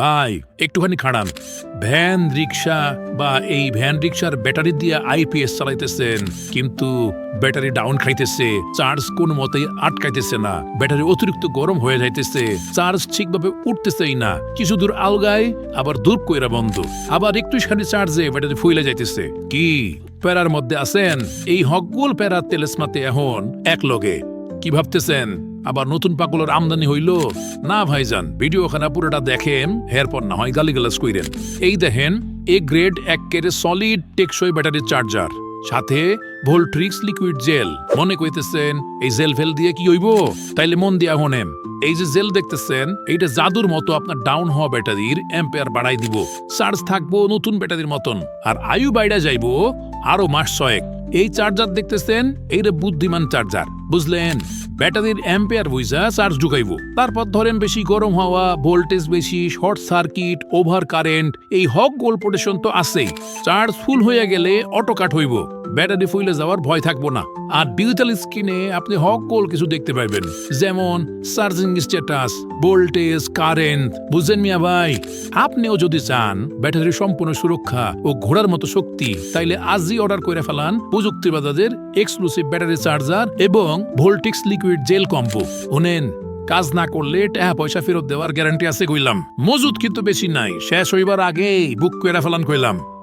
ভাই, একটুখানি খাড়ান। Van rickshaw বা এই ভ্যান রিক্সার ব্যাটারি দিয়ে আইপিএস চালাইতেছেন, কিন্তু ব্যাটারি ডাউন খাইতেছে, চার্জ কোন মতেই আটকাইতেছে না। ব্যাটারি অতিরিক্ত গরম হয়ে যাইতেছে, চার্জ ঠিকভাবে উঠতেছেই না। কিছু দূর আলগায়, আবার দূর কইরা বন্ধ। আবার একটুখানি চার্জে ব্যাটারি ফুইলে যাইতেছে। কি প্যারার মধ্যে আছেন? এই হকগুল প্যারার তেলেসমাতে এখন এক লগে কি ভাবতেছেন? আবার নতুন পাগলের আমদানি হইল। না, ভাইজান ভিডিও খানা পুরোটা দেখেন, এরপর না হয় গালিগালাজ কইরেন। এই দেখেন এ গ্রেড এক কেরে সলিড টেকসই ব্যাটারি চার্জার সাথে ভোল্ট্রিক্স লিকুইড জেল মনে কইতেছেন, এই জেল ফেল দিয়ে কি হইব? তাইলে মন দিয়া হনেম। এই যে জেল দেখতেছেন, এইটা জাদুর মতো আপনার ডাউন হওয়া ব্যাটারির এম্পেয়ার বাড়াই দিব। চার্জ থাকব নতুন ব্যাটারির মতন। আর আয়ু বাইরা যাইবো আরও মাস ছয়েক। এই চার্জার দেখতেছেন এইটা বুদ্ধিমান চার্জার বুঝলেন? ব্যাটারির অ্যাম্পেয়ার বুঝা চার্জ ঢুকাইব। তারপর ধরেন বেশি গরম হওয়া, ভোল্টেজ বেশি, শর্ট সার্কিট, ওভার কারেন্ট, এই হক গোল প্রোটেকশন তো আছেই। চার্জ ফুল হয়ে গেলে অটো কাট হইব। ব্যাটারি ফুলে যাওয়ার ভয় থাকব না। আর ডিজিটাল স্ক্রিনে আপনি হক গোল কিছু দেখতে পাইবেন যেমন চার্জিং স্ট্যাটাস ভোল্টেজ কারেন্ট বুঝলেন মিয়া ভাই? আপনিও যদি চান ব্যাটারির সম্পূর্ণ সুরক্ষা ও ঘোড়ার মতো শক্তি, তাইলে আজই অর্ডার করে ফেলান প্রযুক্তি বাজাজের এক্সক্লুসিভ ব্যাটারি চার্জার এবং ভোল্টিক্স লিকুইড জেল কম্পো ওনেন কাজ না করলে টাকা পয়সা ফেরত দেওয়ার গ্যারান্টি আছে কইলাম। মজুদ কিন্তু বেশি নাই। শেষ হইবার আগেই বুক করে ফেলান কইলাম।